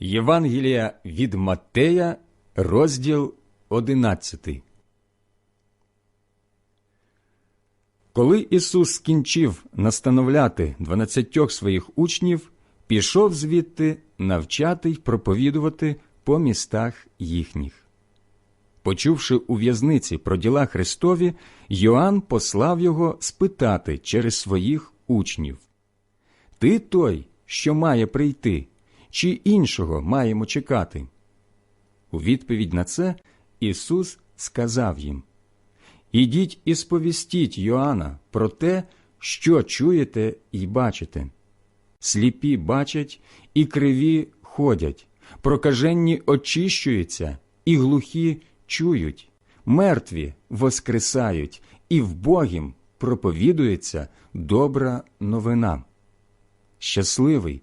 Євангелія від Маттея, розділ 11. Коли Ісус скінчив настановляти дванадцятьох своїх учнів, пішов звідти навчати й проповідувати по містах їхніх. Почувши у в'язниці про діла Христові, Йоанн послав його спитати через своїх учнів Ти той, що має прийти, чи іншого маємо чекати? У відповідь на це Ісус сказав їм Ідіть і сповістіть Йоанна про те, що чуєте і бачите. Сліпі бачать і криві ходять, прокаженні очищуються, і глухі чують, мертві воскресають, і вбогім проповідується добра новина. Щасливий,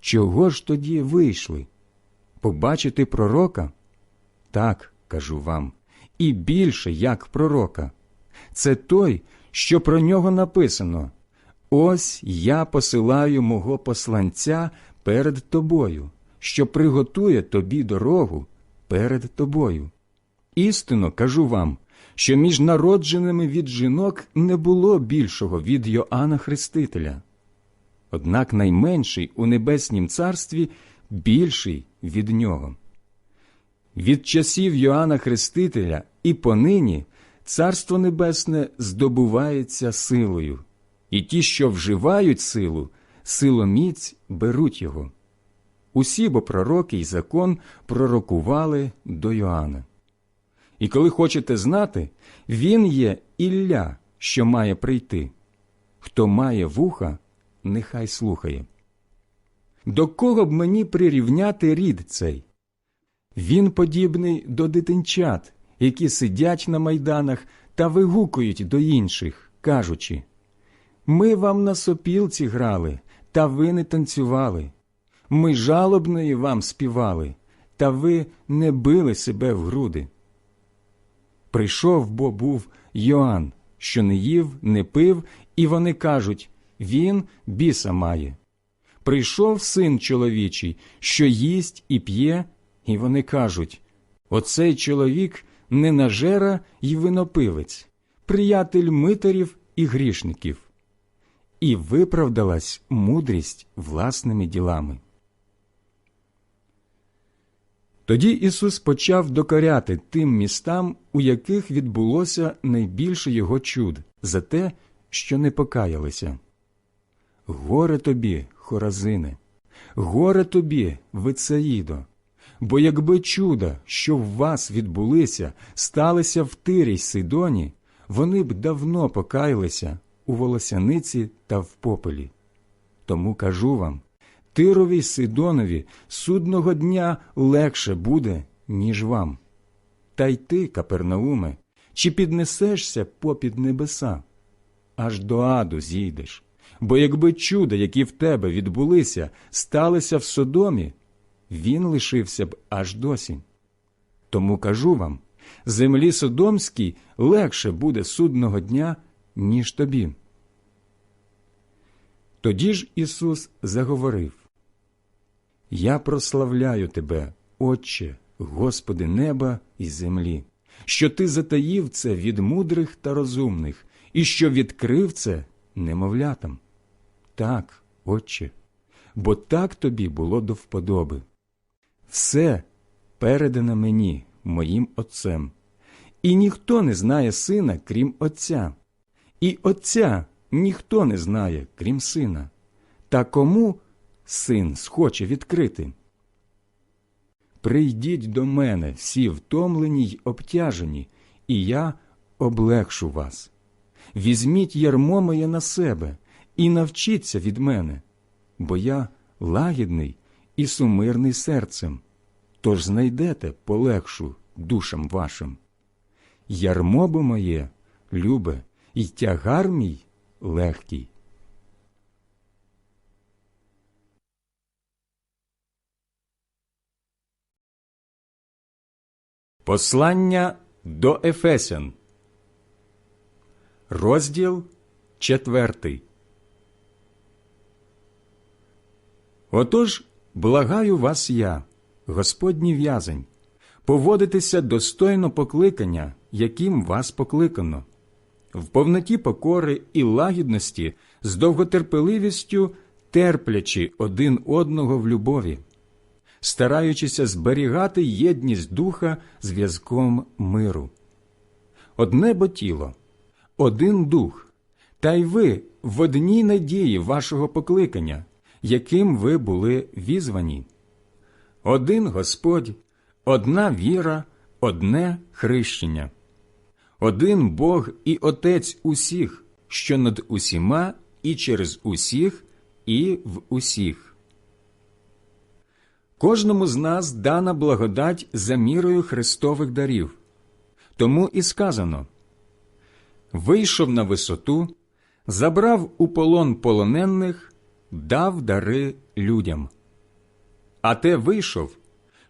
Чого ж тоді вийшли? Побачити пророка? Так, кажу вам, і більше як пророка. Це той, що про нього написано Ось я посилаю мого посланця перед тобою, що приготує тобі дорогу перед тобою. Істинно кажу вам, що між народженими від жінок не було більшого від Йоанна Хрестителя. Однак найменший у небеснім царстві більший від нього. Від часів Йоанна Хрестителя і понині Царство Небесне здобувається силою, і ті, що вживають силу, силоміць беруть його. Усі бо пророки й закон пророкували до Йоанна. І коли хочете знати, він є Ілля, що має прийти. Хто має вуха, нехай слухає. До кого б мені прирівняти рід цей? Він подібний до дитинчат, які сидять на майданах та вигукують до інших, кажучи Ми вам на сопілці грали, та ви не танцювали. Ми жалобної вам співали, та ви не били себе в груди. Прийшов бо був Йоанн, що не їв, не пив, і вони кажуть Він біса має. Прийшов син чоловічий, що їсть і п'є, і вони кажуть Оцей чоловік ненажера й винопивець, приятель митарів і грішників. І виправдалась мудрість власними ділами. Тоді Ісус почав докоряти тим містам, у яких відбулося найбільше його чуд, за те, що не покаялися. Горе тобі, Хоразине, горе тобі, Вицаїдо, бо якби чуда, що в вас відбулися, сталися в Тирі й Сидоні, вони б давно покаялися у волосяниці та в попелі. Тому кажу вам Тирові Сидонові судного дня легше буде, ніж вам. Та й ти, Капернауме, чи піднесешся попід небеса? Аж до аду зійдеш. Бо якби чуда, які в тебе відбулися, сталися в Содомі, він лишився б аж досі. Тому кажу вам землі Содомській легше буде судного дня, ніж тобі. Тоді ж Ісус заговорив Я прославляю тебе, Отче, Господи неба і землі, що ти затаїв це від мудрих та розумних, і що відкрив це немовлятам. Так, Отче, бо так тобі було до вподоби. Все передане мені, моїм Отцем, і ніхто не знає сина, крім Отця, і Отця ніхто не знає, крім сина. Та кому син схоче відкрити? Прийдіть до мене всі втомлені й обтяжені, і я облегшу вас. Візьміть ярмо моє на себе і навчіться від мене, бо я лагідний і сумирний серцем, тож знайдете полегшу душам вашим. Ярмо бо моє, любе, і тягар мій легкий. Послання до Ефесян, розділ четвертий. Отож, благаю вас я, Господній в'язень, поводитися достойно покликання, яким вас покликано, в повноті покори і лагідності, з довготерпеливістю терплячи один одного в любові, стараючися зберігати єдність духа зв'язком миру. Одне бо тіло, один дух, та й ви в одній надії вашого покликання, яким ви були візвані. Один Господь, одна віра, одне хрещення, один Бог і Отець усіх, що над усіма і через усіх, і в усіх. Кожному з нас дана благодать за мірою Христових дарів. Тому і сказано вийшов на висоту, забрав у полон полонених, дав дари людям. А те вийшов,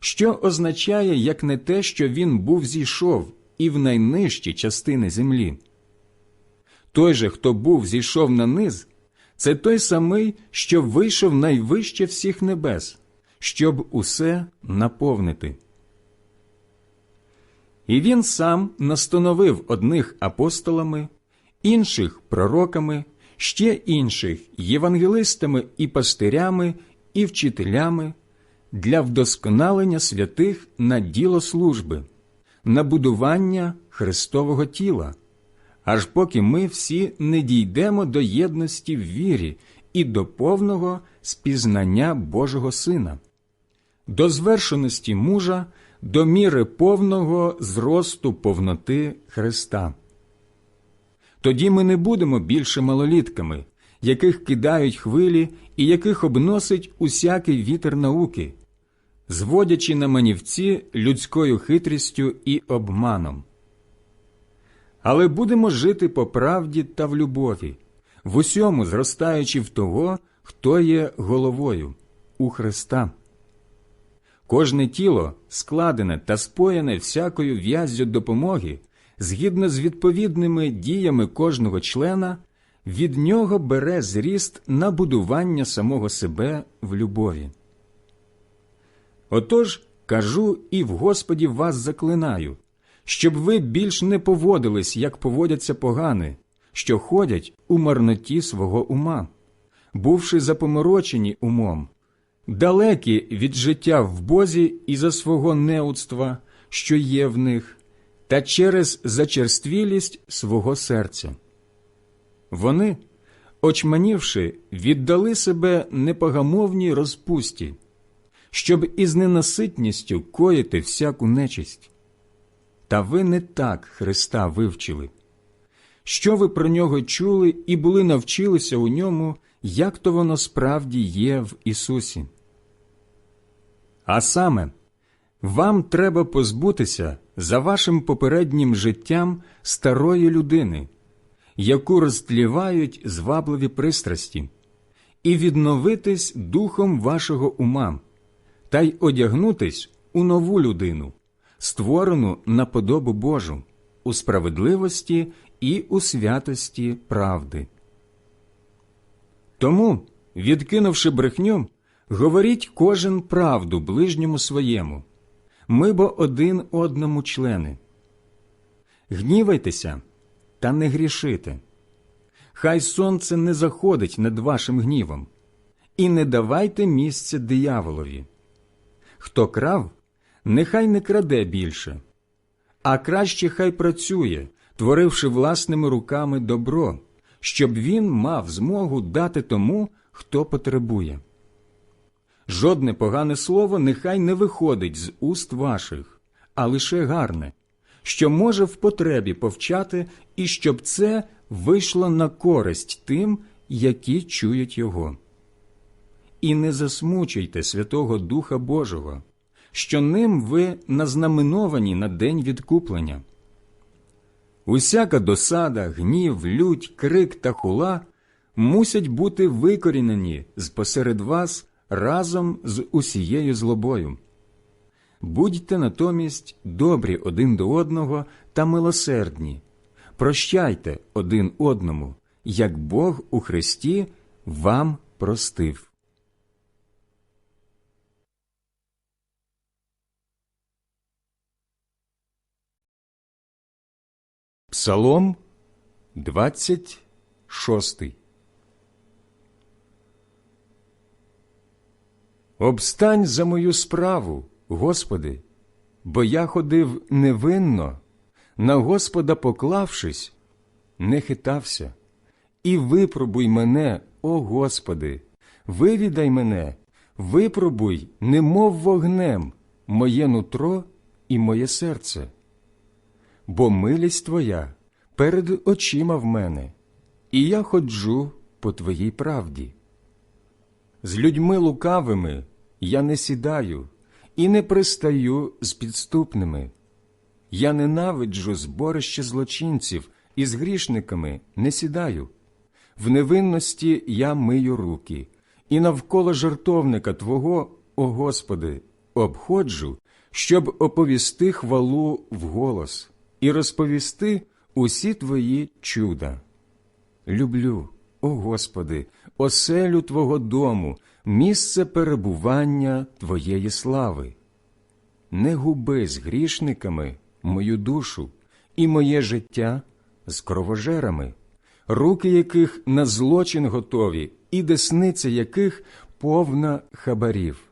що означає, як не те, що він був зійшов і в найнижчі частини землі. Той же, хто був зійшов на низ, це той самий, що вийшов найвище всіх небес, щоб усе наповнити. І він сам настановив одних апостолами, інших пророками, ще інших євангелистами і пастирями і вчителями для вдосконалення святих на діло служби, на будування Христового тіла, аж поки ми всі не дійдемо до єдності в вірі і до повного спізнання Божого Сина, до звершеності мужа, до міри повного зросту повноти Христа. Тоді ми не будемо більше малолітками, яких кидають хвилі і яких обносить усякий вітер науки, зводячи на манівці людською хитрістю і обманом. Але будемо жити по правді та в любові, в усьому зростаючи в того, хто є головою у Христа. Кожне тіло складене та споєне всякою в'яззю допомоги, згідно з відповідними діями кожного члена, від нього бере зріст на будування самого себе в любові. Отож кажу і в Господі вас заклинаю, щоб ви більш не поводились, як поводяться погани, що ходять у марноті свого ума, бувши запоморочені умом, далекі від життя в Бозі і за свого неудства, що є в них, та через зачерствілість свого серця. Вони, очманівши, віддали себе непогамовній розпусті, щоб із ненаситністю коїти всяку нечисть. Та ви не так Христа вивчили. Що ви про нього чули і були навчилися у ньому, як то воно справді є в Ісусі? А саме, вам треба позбутися за вашим попереднім життям старої людини, яку розтлівають звабливі пристрасті, і відновитись духом вашого ума, та й одягнутись у нову людину, створену на подобу Божу, у справедливості і у святості правди. Тому, відкинувши брехню, говоріть кожен правду ближньому своєму, ми бо один одному члени. Гнівайтеся та не грішите. Хай сонце не заходить над вашим гнівом, і не давайте місця дияволові. Хто крав, нехай не краде більше, а краще хай працює, творивши власними руками добро, щоб він мав змогу дати тому, хто потребує. Жодне погане слово нехай не виходить з уст ваших, а лише гарне, що може в потребі повчати, і щоб це вийшло на користь тим, які чують його. і не засмучуйте Святого Духа Божого, що ним ви назнаменовані на день відкуплення. Усяка досада, гнів, лють, крик та хула мусять бути викорінені з посеред вас разом з усією злобою. Будьте натомість добрі один до одного та милосердні, прощайте один одному, як Бог у Христі вам простив. Псалом 26 Обстань за мою справу, Господи, бо я ходив невинно, на Господа поклавшись, не хитався, і випробуй мене, о Господи, вивідай мене, випробуй, немов вогнем, моє нутро і моє серце. Бо милість Твоя перед очима в мене, і я ходжу по Твоїй правді. З людьми лукавими я не сідаю і не пристаю з підступними. Я ненавиджу зборище злочинців і з грішниками не сідаю. В невинності я мию руки, і навколо жертовника Твого, о Господи, обходжу, щоб оповісти хвалу вголос і розповісти усі Твої чуда. Люблю, о Господи, оселю Твого дому, місце перебування Твоєї слави. Не губи з грішниками мою душу і моє життя з кровожерами, руки яких на злочин готові, і десниця яких повна хабарів.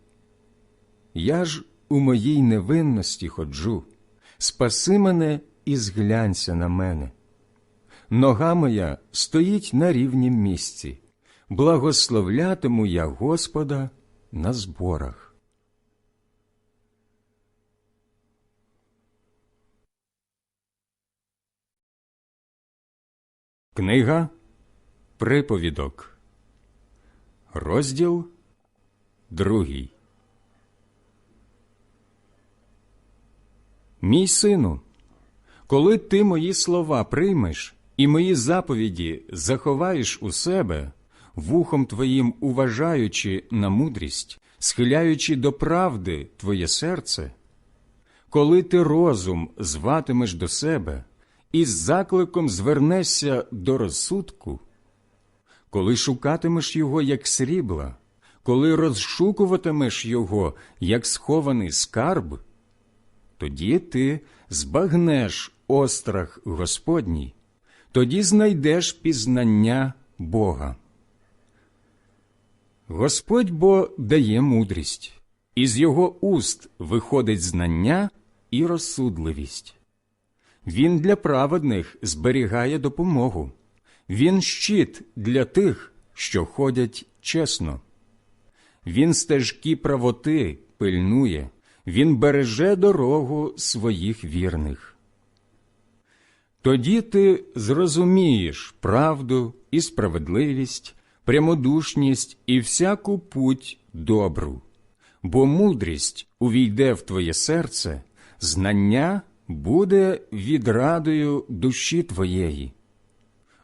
Я ж у моїй невинності ходжу, спаси мене і зглянься на мене. Нога моя стоїть на рівнім місці, благословлятиму я Господа на зборах. Книга Приповідок, розділ другий. Мій сину, коли ти мої слова приймеш і мої заповіді заховаєш у себе, вухом твоїм уважаючи на мудрість, схиляючи до правди твоє серце, коли ти розум зватимеш до себе і з закликом звернешся до розсудку, коли шукатимеш його як срібла, коли розшукуватимеш його як схований скарб, тоді ти збагнеш острах Господній, тоді знайдеш пізнання Бога. Господь бо дає мудрість, із його уст виходить знання і розсудливість. Він для праведних зберігає допомогу, він щит для тих, що ходять чесно. Він стежки правоти пильнує, він береже дорогу своїх вірних. Тоді ти зрозумієш правду і справедливість, прямодушність і всяку путь добру, бо мудрість увійде в твоє серце, знання буде відрадою душі твоєї.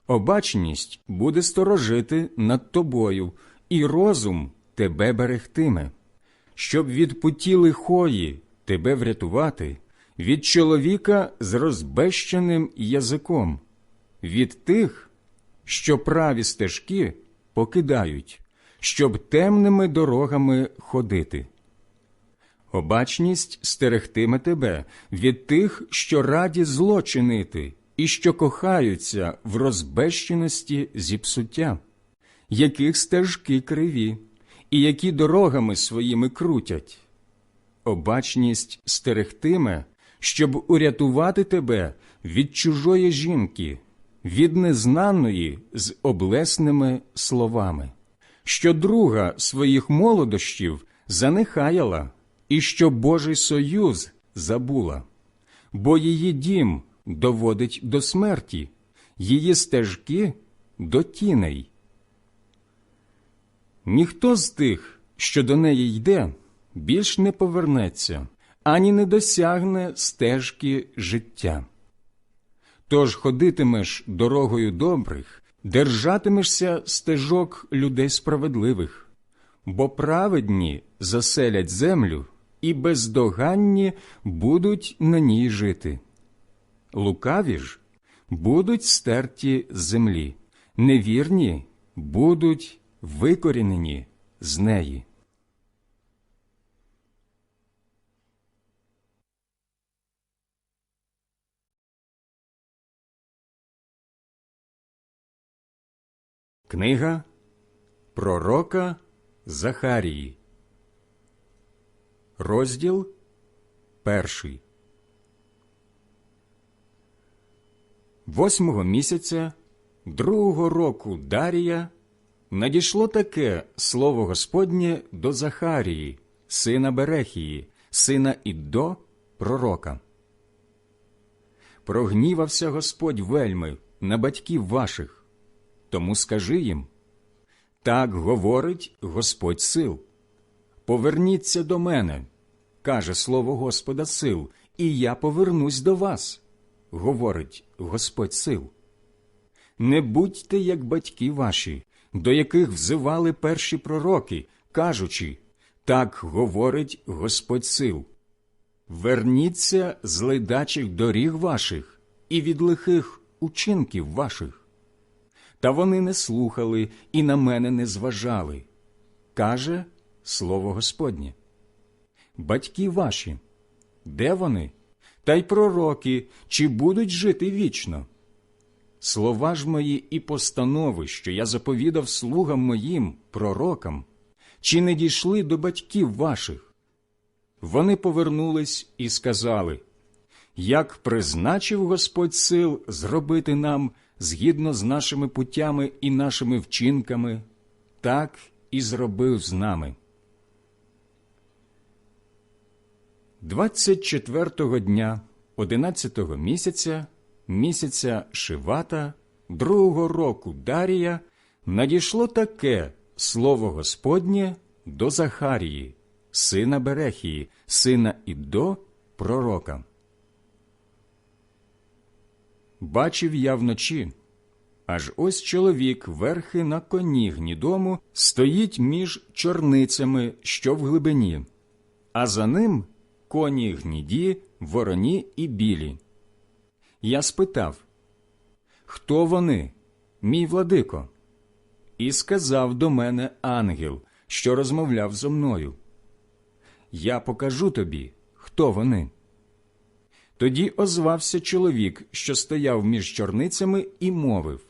Обачність буде сторожити над тобою, і розум тебе берегтиме, щоб від путі лихої тебе врятувати, від чоловіка з розбещеним язиком, від тих, що праві стежки покидають, щоб темними дорогами ходити. Обачність стерегтиме тебе від тих, що раді зло чинити, і що кохаються в розбещеності зіпсуття, яких стежки криві, і які дорогами своїми крутять. Обачність стерегтиме, щоб урятувати тебе від чужої жінки, від незнаної з облесними словами, що друга своїх молодощів занехаяла і що Божий союз забула, бо її дім доводить до смерті, її стежки до тіней. Ніхто з тих, що до неї йде, більш не повернеться, ані не досягне стежки життя. Тож ходитимеш дорогою добрих, держатимешся стежок людей справедливих, бо праведні заселять землю і бездоганні будуть на ній жити. Лукаві ж будуть стерті з землі, невірні будуть викорінені з неї. Книга Пророка Захарії, розділ перший. Восьмого місяця другого року Дарія надійшло таке слово Господнє до Захарії, сина Берехії, сина Іддо, пророка. Прогнівався Господь вельми на батьків ваших. Тому скажи їм так говорить Господь сил. Поверніться до мене, каже слово Господа сил, і я повернусь до вас, говорить Господь сил. Не будьте, як батьки ваші, до яких взивали перші пророки, кажучи так говорить Господь сил. Верніться з ледачих доріг ваших і від лихих учинків ваших. Та вони не слухали і на мене не зважали. Каже слово Господнє. Батьки ваші, де вони? Та й пророки, чи будуть жити вічно? Слова ж мої і постанови, що я заповідав слугам моїм, пророкам, чи не дійшли до батьків ваших? Вони повернулись і сказали, як призначив Господь сил зробити нам згідно з нашими путями і нашими вчинками, так і зробив з нами. Двадцять четвертого дня одинадцятого місяця, місяця Шивата, другого року Дарія, надійшло таке слово Господнє до Захарії, сина Берехії, сина Іддо, пророка. Бачив я вночі, аж ось чоловік верхи на коні гнідому стоїть між чорницями, що в глибині, а за ним коні гніді, вороні і білі. Я спитав, хто вони, мій владико? І сказав до мене ангел, що розмовляв зо мною. Я покажу тобі, хто вони. Тоді озвався чоловік, що стояв між чорницями, і мовив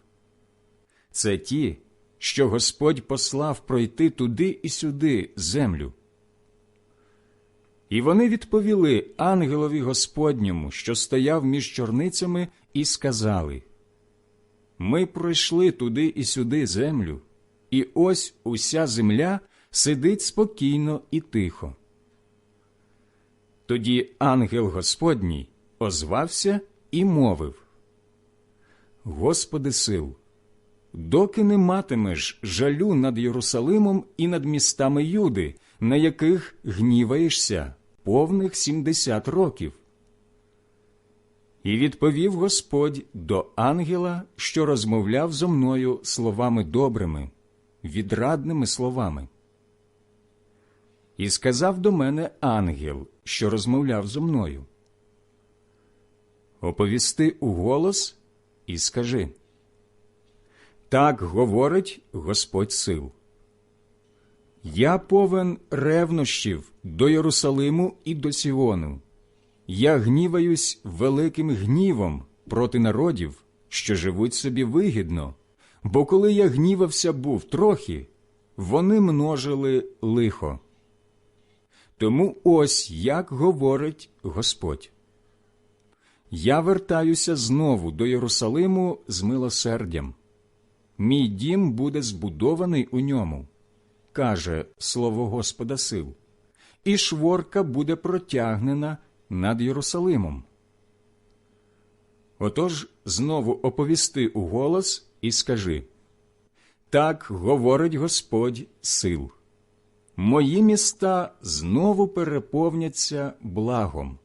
Це ті, що Господь послав пройти туди і сюди землю. І вони відповіли ангелові Господньому, що стояв між чорницями, і сказали Ми пройшли туди і сюди землю, і ось уся земля сидить спокійно і тихо. Тоді ангел Господній озвався і мовив Господи сил, доки не матимеш жалю над Єрусалимом і над містами Юди, на яких гніваєшся повних сімдесят років. І відповів Господь до ангела, що розмовляв зо мною словами добрими, відрадними словами. І сказав до мене ангел, що розмовляв зо мною оповісти у голос і скажи. Так говорить Господь сил. Я повен ревнощів до Єрусалиму і до Сіону. Я гніваюсь великим гнівом проти народів, що живуть собі вигідно, бо коли я гнівався був трохи, вони множили лихо. Тому ось як говорить Господь. Я вертаюся знову до Єрусалиму з милосердям. Мій дім буде збудований у ньому, каже слово Господа сил, і шворка буде протягнена над Єрусалимом. Отож знову оповісти у голос і скажи Так говорить Господь сил. Мої міста знову переповняться благом.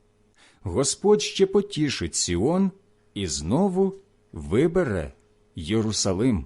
Господь ще потішить Сіон і знову вибере Єрусалим.